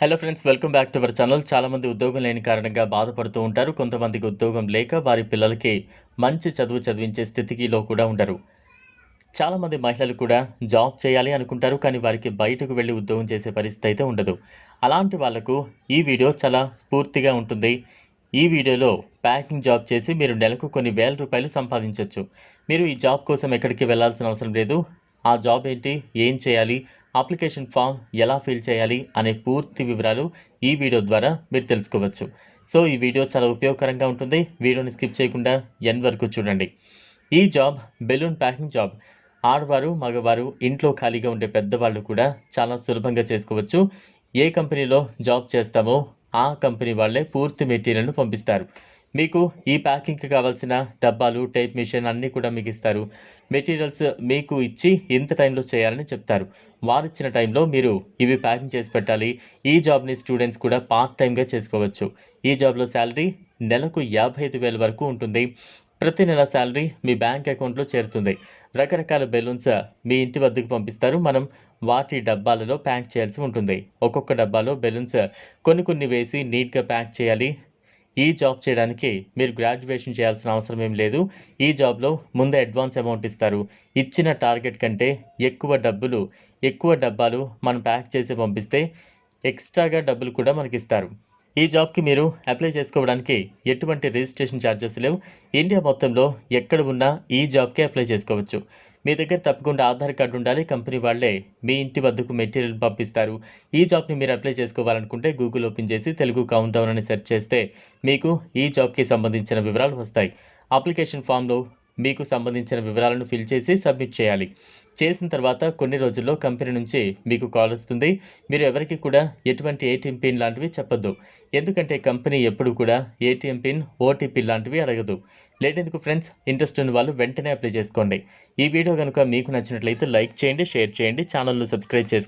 Hello friends welcome back to our channel చాలామంది ఉద్యోగం లేని కారణంగా బాధపడుతూ ఉంటారు. కొంతమందికి ఉద్యోగం లేక వారి పిల్లలకి మంచి చదువు చదివించే స్థితికిలో కూడా ఉండరు. చాలామంది మహిళలు కూడా జాబ్ చేయాలి అనుకుంటారు కానీ వారికి బయటకు వెళ్ళి ఉద్యోగం చేసే పరిస్థితి అయితే ఉండదు. అలాంటి వాళ్ళకు ఈ వీడియో చాలా స్ఫూర్తిగా ఉంటుంది. ఈ వీడియోలో ప్యాకింగ్ జాబ్ చేసి మీరు నెలకు కొన్ని వేల రూపాయలు సంపాదించవచ్చు మీరు ఈ జాబ్ కోసం ఎక్కడికి వెళ్ళాల్సిన అవసరం లేదు. ఆ జాబ్ ఏంటి? ఏం చేయాలి? అప్లికేషన్ ఫామ్ ఎలా ఫిల్ చేయాలి? అనే పూర్తి వివరాలు ఈ వీడియో ద్వారా మీరు తెలుసుకోవచ్చు. సో ఈ వీడియో చాలా ఉపయోగకరంగా ఉంటుంది. వీడియోని స్కిప్ చేయకుండా ఎన్ వరకు చూడండి. ఈ జాబ్ బెలూన్ ప్యాకింగ్ జాబ్. ఆడవారు మగవారు ఇంట్లో ఖాళీగా ఉండే పెద్దవాళ్ళు కూడా చాలా సులభంగా చేసుకోవచ్చు. ఏ కంపెనీలో జాబ్ చేస్తామో ఆ కంపెనీ వాళ్ళే పూర్తి మెటీరియల్ను పంపిస్తారు. మీకు ఈ ప్యాకింగ్కి కావాల్సిన డబ్బాలు టేప్ మిషన్ అన్నీ కూడా మీకు ఇస్తారు. మెటీరియల్స్ మీకు ఇచ్చి ఇంత టైంలో చేయాలని చెప్తారు. వారు ఇచ్చిన టైంలో మీరు ఇవి ప్యాకింగ్ చేసి పెట్టాలి. ఈ జాబ్ని స్టూడెంట్స్ కూడా పార్ట్ టైంగా చేసుకోవచ్చు. ఈ జాబ్లో శాలరీ నెలకు యాభై ఐదు వేల వరకు ఉంటుంది. ప్రతి నెల శాలరీ మీ బ్యాంక్ అకౌంట్లో చేరుతుంది. రకరకాల బెలూన్స్ మీ ఇంటి వద్దకు పంపిస్తారు. మనం వాటి డబ్బాలలో ప్యాక్ చేయాల్సి ఉంటుంది. ఒక్కొక్క డబ్బాలో బెలూన్స్ కొన్ని కొన్ని వేసి నీట్గా ప్యాక్ చేయాలి. ఈ జాబ్ చేయడానికి మీరు గ్రాడ్యుయేషన్ చేయాల్సిన అవసరం ఏం లేదు. ఈ జాబ్లో ముందే అడ్వాన్స్ అమౌంట్ ఇస్తారు. ఇచ్చిన టార్గెట్ కంటే ఎక్కువ డబ్బులు ఎక్కువ డబ్బాలు మనం ప్యాక్ చేసి పంపిస్తే ఎక్స్ట్రాగా డబ్బులు కూడా మనకి ఇస్తారు. ఈ జాబ్కి మీరు అప్లై చేసుకోవడానికి ఎటువంటి రిజిస్ట్రేషన్ ఛార్జెస్ లేవు. ఇండియా మొత్తంలో ఎక్కడ ఉన్నా ఈ జాబ్కి అప్లై చేసుకోవచ్చు. మీ దగ్గర తప్పకుండా ఆధార్ కార్డు ఉండాలి కంపెనీ వాళ్ళే మీ ఇంటి వద్దకు మెటీరియల్ పంపిస్తారు. ఈ జాబ్ని మీరు అప్లై చేసుకోవాలనుకుంటే గూగుల్ ఓపెన్ చేసి తెలుగు కౌంట్ డౌన్ అని సెర్చ్ చేస్తే మీకు ఈ జాబ్కి సంబంధించిన వివరాలు వస్తాయి. అప్లికేషన్ ఫామ్లో మీకు సంబంధించిన వివరాలను ఫిల్ చేసి సబ్మిట్ చేయాలి. చేసిన తర్వాత కొన్ని రోజుల్లో కంపెనీ నుంచి మీకు కాల్ వస్తుంది. మీరు ఎవరికి కూడా ఎటువంటి ఏటీఎం పిన్ లాంటివి చెప్పొద్దు. ఎందుకంటే కంపెనీ ఎప్పుడు కూడా ఏటీఎం పిన్ ఓటీపీ లాంటివి అడగదు. లేటెందుకు ఫ్రెండ్స్? ఇంట్రెస్ట్ ఉన్న వాళ్ళు వెంటనే అప్లై చేసుకోండి. ఈ వీడియో కనుక మీకు నచ్చినట్లయితే లైక్ చేయండి షేర్ చేయండి ఛానల్ను సబ్స్క్రైబ్ చేసుకోండి.